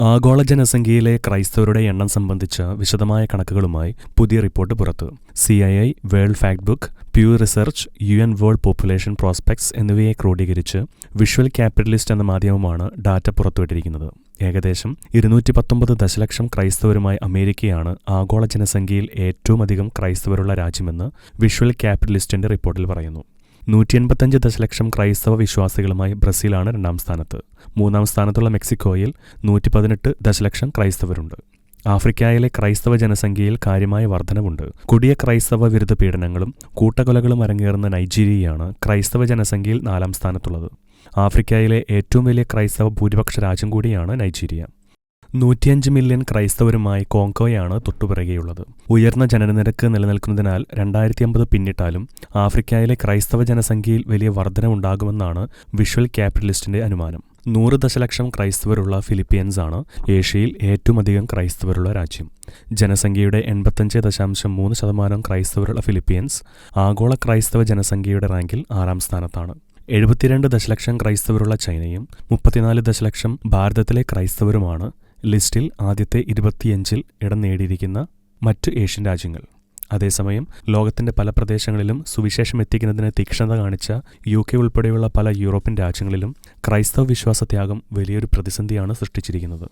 ആഗോള ജനസംഖ്യയിലെ ക്രൈസ്തവരുടെ എണ്ണം സംബന്ധിച്ച വിശദമായ കണക്കുകളുമായി പുതിയ റിപ്പോർട്ട് പുറത്തു. C I A world factbook Pew research U N world population prospects എന്നിവയെ ക്രോഡീകരിച്ച് വിഷ്വൽ ക്യാപിറ്റലിസ്റ്റ് എന്ന മാധ്യമമാണ് ഡാറ്റ പുറത്തുവിട്ടിരിക്കുന്നത്. ഏകദേശം ഇരുന്നൂറ്റി പത്തൊമ്പത് ദശലക്ഷം ക്രൈസ്തവരുമായി അമേരിക്കയാണ് ആഗോള ജനസംഖ്യയിൽ ഏറ്റവുമധികം ക്രൈസ്തവരുള്ള രാജ്യമെന്ന് വിഷ്വൽ ക്യാപിറ്റലിസ്റ്റിന്റെ റിപ്പോർട്ടിൽ പറയുന്നു. നൂറ്റി എൺപത്തഞ്ച് ദശലക്ഷം ക്രൈസ്തവ വിശ്വാസികളുമായി ബ്രസീലാണ് രണ്ടാം സ്ഥാനത്ത്. മൂന്നാം സ്ഥാനത്തുള്ള മെക്സിക്കോയിൽ നൂറ്റി പതിനെട്ട് ദശലക്ഷം ക്രൈസ്തവരുണ്ട്. ആഫ്രിക്കയിലെ ക്രൈസ്തവ ജനസംഖ്യയിൽ കാര്യമായ വർധനവുണ്ട്. കൊടിയ ക്രൈസ്തവ വിരുദ്ധ പീഡനങ്ങളും കൂട്ടക്കൊലകളും അരങ്ങേറുന്ന നൈജീരിയയാണ് ക്രൈസ്തവ ജനസംഖ്യയിൽ നാലാം സ്ഥാനത്തുള്ളത്. ആഫ്രിക്കയിലെ ഏറ്റവും വലിയ ക്രൈസ്തവ ഭൂരിപക്ഷ രാജ്യം കൂടിയാണ് നൈജീരിയ. നൂറ്റിയഞ്ച് മില്യൺ ക്രൈസ്തവരുമായി കോങ്കോയാണ് തൊട്ടുപിറകെയുള്ളത്. ഉയർന്ന ജനനനിരക്ക് നിലനിൽക്കുന്നതിനാൽ രണ്ടായിരത്തി അമ്പത് പിന്നിട്ടാലും ആഫ്രിക്കയിലെ ക്രൈസ്തവ ജനസംഖ്യയിൽ വലിയ വർധനവുണ്ടാകുമെന്നാണ് വിഷ്വൽ ക്യാപിറ്റലിസ്റ്റിന്റെ അനുമാനം. നൂറ് ദശലക്ഷം ക്രൈസ്തവരുള്ള ഫിലിപ്പീൻസ് ആണ് ഏഷ്യയിൽ ഏറ്റവുമധികം ക്രൈസ്തവരുള്ള രാജ്യം. ജനസംഖ്യയുടെ എൺപത്തഞ്ച് ദശാംശം മൂന്ന് ശതമാനം ക്രൈസ്തവരുള്ള ഫിലിപ്പീൻസ് ആഗോള ക്രൈസ്തവ ജനസംഖ്യയുടെ റാങ്കിൽ ആറാം സ്ഥാനത്താണ്. എഴുപത്തിരണ്ട് ദശലക്ഷം ക്രൈസ്തവരുള്ള ചൈനയും മുപ്പത്തിനാല് ദശലക്ഷം ഭാരതത്തിലെ ക്രൈസ്തവരുമാണ് ലിസ്റ്റിൽ ആദ്യത്തെ ഇരുപത്തിയഞ്ചിൽ ഇടം നേടിയിരിക്കുന്ന മറ്റ് ഏഷ്യൻ രാജ്യങ്ങൾ. അതേസമയം ലോകത്തിന്റെ പല പ്രദേശങ്ങളിലും സുവിശേഷം എത്തിക്കുന്നതിന് തീക്ഷ്ണത കാണിച്ച യു കെ ഉൾപ്പെടെയുള്ള പല യൂറോപ്യൻ രാജ്യങ്ങളിലും ക്രൈസ്തവ വിശ്വാസത്യാഗം വലിയൊരു പ്രതിസന്ധിയാണ് സൃഷ്ടിച്ചിരിക്കുന്നത്.